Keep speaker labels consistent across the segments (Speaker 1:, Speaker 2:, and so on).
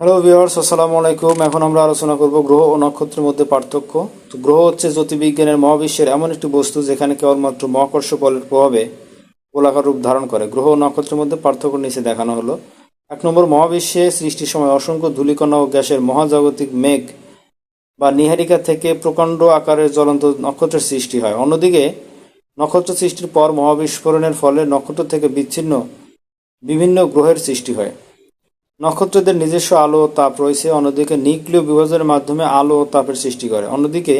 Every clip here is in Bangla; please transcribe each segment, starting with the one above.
Speaker 1: হ্যালো ভিউয়ার্স আসসালামু আলাইকুম এখন আমরা আলোচনা করব গ্রহ ও নক্ষত্রের মধ্যে পার্থক্য। তো গ্রহ হচ্ছে জ্যোতির্বিজ্ঞানের মহাবিশ্বের এমন একটি বস্তু যেখানে কেবলমাত্র মহাকর্ষ বলের প্রভাবে গোলাকার রূপ ধারণ করে। গ্রহ ও নক্ষত্রের মধ্যে পার্থক্য নিচে দেখানো হলো। এক নম্বর, মহাবিশ্বে সৃষ্টির সময় অসংখ্য ধূলিকণা ও গ্যাসের মহাজাগতিক মেঘ বা নিহারিকা থেকে প্রকাণ্ড আকারের জ্বলন্ত নক্ষত্রের সৃষ্টি হয়। অন্যদিকে, নক্ষত্র সৃষ্টির পর মহাবিস্ফোরণের ফলে নক্ষত্র থেকে বিচ্ছিন্ন বিভিন্ন গ্রহের সৃষ্টি হয়। নক্ষত্রদের নিজস্ব আলো ও তাপ রয়েছে, অন্যদিকে নিউক্লিয় বিভাজনের মাধ্যমে আলো ও তাপের সৃষ্টি করে। অন্যদিকে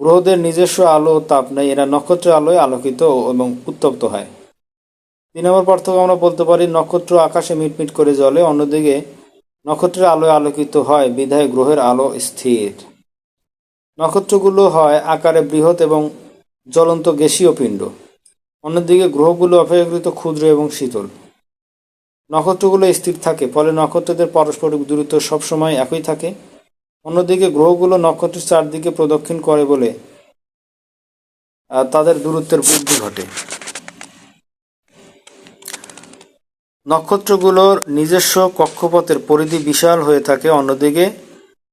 Speaker 1: গ্রহদের নিজস্ব আলো ও তাপ নেই, এরা নক্ষত্রের আলোয় আলোকিত এবং উত্তপ্ত হয়। তিন নম্বর পার্থক্য আমরা বলতে পারি, নক্ষত্র আকাশে মিটমিট করে জ্বলে, অন্যদিকে নক্ষত্রের আলোয় আলোকিত হয়, বিধায় গ্রহের আলো স্থির। নক্ষত্রগুলো হয় আকারে বৃহৎ এবং জ্বলন্ত গ্যাসীয় পিণ্ড। অন্যদিকে গ্রহগুলো অপেক্ষাকৃত ক্ষুদ্র এবং শীতল। নক্ষত্রগুলো স্থির থাকে, ফলে নক্ষত্রদের পারস্পরিক দূরত্ব সবসময় একই থাকে। অন্যদিকে গ্রহগুলো নক্ষত্রের চারদিকে প্রদক্ষিণ করে বলে তাদের দূরত্বের বৃদ্ধি ঘটে। নক্ষত্রগুলোর নিজস্ব কক্ষপথের পরিধি বিশাল হয়ে থাকে, অন্যদিকে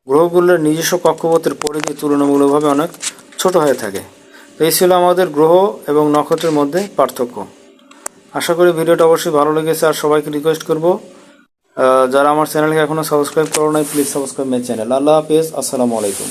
Speaker 1: গ্রহগুলোর নিজস্ব কক্ষপথের পরিধি তুলনামূলকভাবে অনেক ছোট হয়ে থাকে। তো এই ছিল আমাদের গ্রহ এবং নক্ষত্রের মধ্যে পার্থক্য। আশা করি ভিডিওটা অবশ্যই ভালো লেগেছে আর সবাইকে রিকোয়েস্ট করব। যারা আমার চ্যানেলকে এখনও সাবস্ক্রাইব করো নাই প্লিজ সাবস্ক্রাইব মাই চ্যানেল আল্লাহ হাফেজ, আসসালামু আলাইকুম।